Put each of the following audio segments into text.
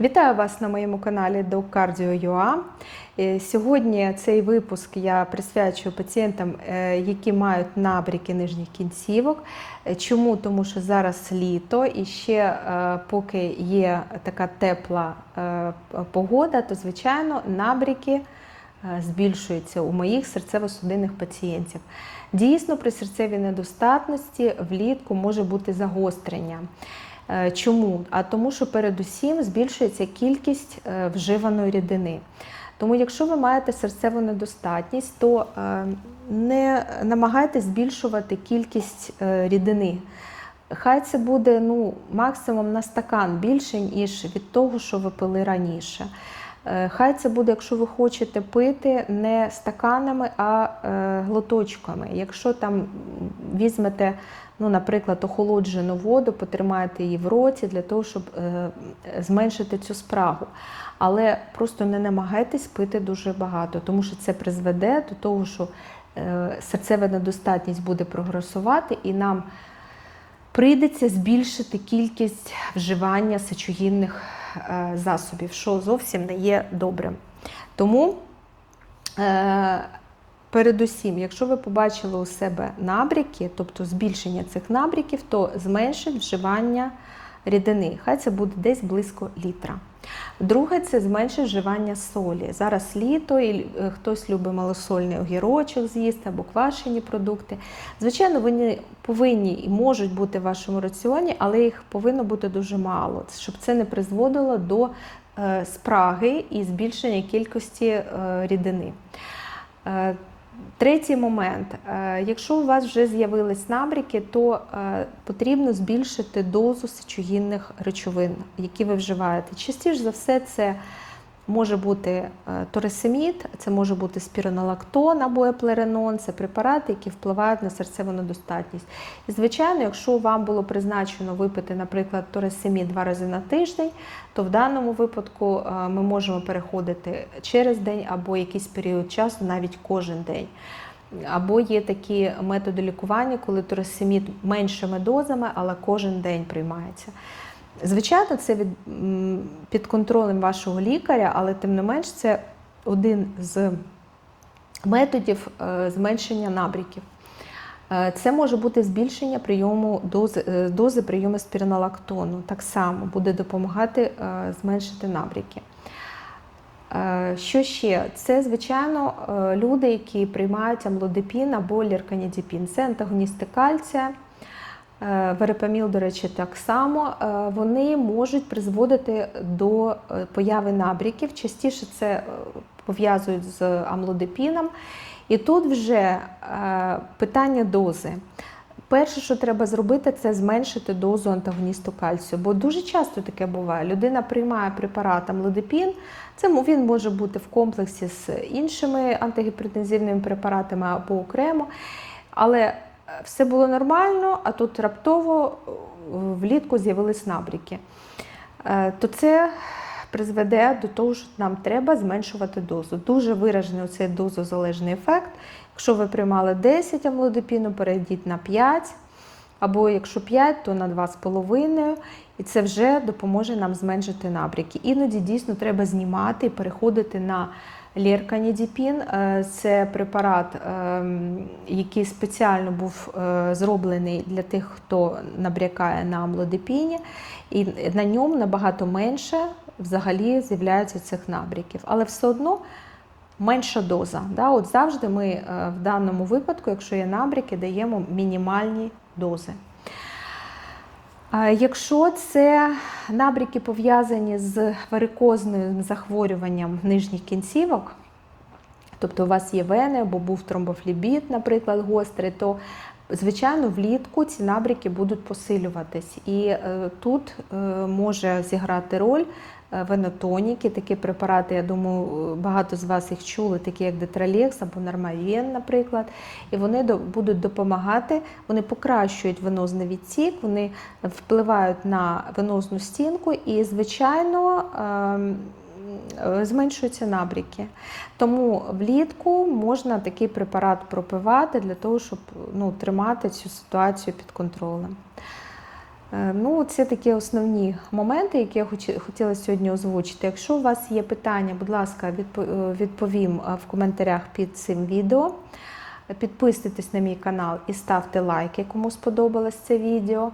Вітаю вас на моєму каналі DocCardio.ua. Е, Сьогодні цей випуск я присвячую пацієнтам, е, які мають набріки нижніх кінцівок. Е, Чому? Тому що зараз літо і ще поки є така тепла погода, то звичайно набріки збільшуються у моїх серцево-судинних пацієнтів. Дійсно, при серцевій недостатності влітку може бути загострення. Е, Чому? А тому, що передусім збільшується кількість е, вживаної рідини. Тому, якщо ви маєте серцеву недостатність, то е, не намагайтесь збільшувати кількість рідини. Хай це буде ну, максимум на стакан більше, ніж від того, що ви пили раніше. Хай це буде, якщо ви хочете пити не стаканами, а глоточками. Якщо там візьмете, ну, наприклад, охолоджену воду, потримаєте її в роті для того, щоб е, зменшити цю спрагу. Але просто не намагайтесь пити дуже багато, тому що це призведе до того, що е, серцева недостатність буде прогресувати, і нам прийдеться збільшити кількість вживання сечогінних е, засобів, що зовсім не є добрим. Тому, е, передусім, якщо ви побачили у себе набріки, тобто збільшення цих набріків, то зменшить вживання рідини. Хай це буде десь близько літра. Друге, це зменшить вживання солі. Зараз літо, і е, хтось любить малосольний огірочок з'їсти або квашені продукти. Звичайно, вони повинні і можуть бути в вашому раціоні, але їх повинно бути дуже мало, щоб це не призводило до е, спраги і збільшення кількості е, рідини. Третій момент. Е, Якщо у вас вже з'явились набріки, то е, потрібно збільшити дозу сечогінних речовин, які ви вживаєте. Частіше за все, це може бути е, торесемід, це може бути спіронолактон або еплеренон, це препарати, які впливають на серцеву недостатність. І, звичайно, якщо вам було призначено випити, наприклад, торесемід два рази на тиждень, то в даному випадку е, ми можемо переходити через день або якийсь період часу, навіть кожен день. Або є такі методи лікування, коли торесемід меншими дозами, але кожен день приймається. Звичайно, це від, під контролем вашого лікаря, але тим не менш це один з методів е, зменшення набріків. Е, Це може бути збільшення прийому дози, е, дози прийому спіринолактону. Так само буде допомагати зменшити набріки. Що ще? Це, звичайно, люди, які приймають амлодипін або лірканідіпін. Це антагоністи кальція. Е, Верепаміл, до речі, так само. Е, Вони можуть призводити до е, появи набріків. Частіше це пов'язують з амлодипіном. І тут вже питання дози. Перше, що треба зробити, це зменшити дозу антагоністу кальцію. Бо дуже часто таке буває. Людина приймає препарат амлодипін, це він може бути в комплексі з іншими антигіпертензивними препаратами або окремо. Але все було нормально, а тут раптово е, влітку з'явились набріки. Е, То це призведе до того, що нам треба зменшувати дозу. Дуже виражений цей дозозалежний ефект. Якщо ви приймали 10 амлодипіну, перейдіть на 5, або якщо 5, то на 2,5. І це вже допоможе нам зменшити набряки. Іноді дійсно треба знімати і переходити на лєрканідіпін. Е, Це препарат, ем, який спеціально був е, зроблений для тих, хто набрякає на амлодипіні, і на ньому набагато менше взагалі з'являється цих набряків. Але все одно менша доза. От завжди ми е, в даному випадку, якщо є набряки, даємо мінімальні дози. Якщо це набріки пов'язані з варикозним захворюванням нижніх кінцівок, тобто у вас є вени або був тромбофлібіт, наприклад, гострий, то звичайно влітку ці набряки будуть посилюватись. І е, тут е, може зіграти роль е, венотоніки, такі препарати, я думаю, багато з вас їх чули, такі як Детралекс або Нормавен, наприклад. І вони будуть допомагати, вони покращують венозний відтік, вони впливають на венозну стінку і, звичайно, ем, зменшуються набріки. Тому влітку можна такий препарат пропивати для того, щоб ну, тримати цю ситуацію під контролем. Е, Ну, це такі основні моменти, які я хотіла сьогодні озвучити. Якщо у вас є питання, будь ласка, е, відповім е, в коментарях під цим відео. Підписуйтесь на мій канал і ставте лайки, кому сподобалось це відео.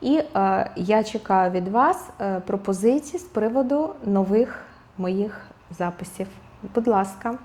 І е, я чекаю від вас е, пропозицій з приводу нових моїх записів. Будь ласка.